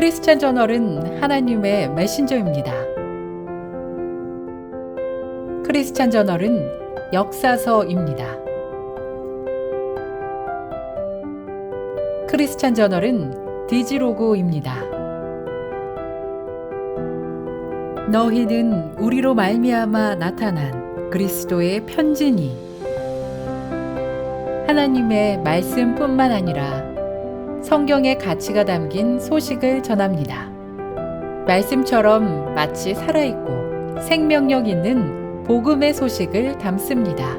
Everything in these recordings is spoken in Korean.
크리스찬 저널은 하나님의 메신저입니다. 크리스찬 저널은 역사서입니다. 크리스찬 저널은 디지로그입니다. 너희는 우리로 말미암아 나타난 그리스도의 편지니 하나님의 말씀뿐만 아니라 성경의 가치가 담긴 소식을 전합니다. 말씀처럼 마치 살아있고 생명력 있는 복음의 소식을 담습니다.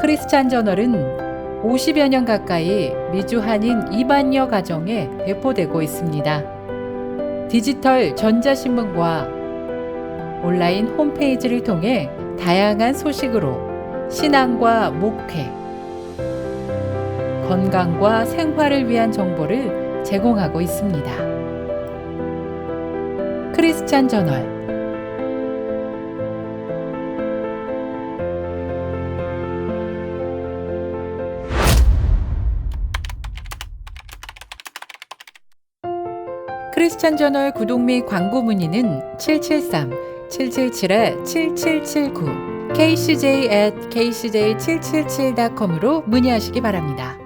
크리스찬 저널은 50여 년 가까이 미주 한인 2만여 가정에 배포되고 있습니다. 디지털 전자신문과 온라인 홈페이지를 통해 다양한 소식으로 신앙과 목회, 건강과 생활을 위한 정보를 제공하고 있습니다. 크리스찬 저널 크리스찬 저널 구독 및 광고 문의는 773-777-7779 kcj at kcj777.com으로 문의하시기 바랍니다.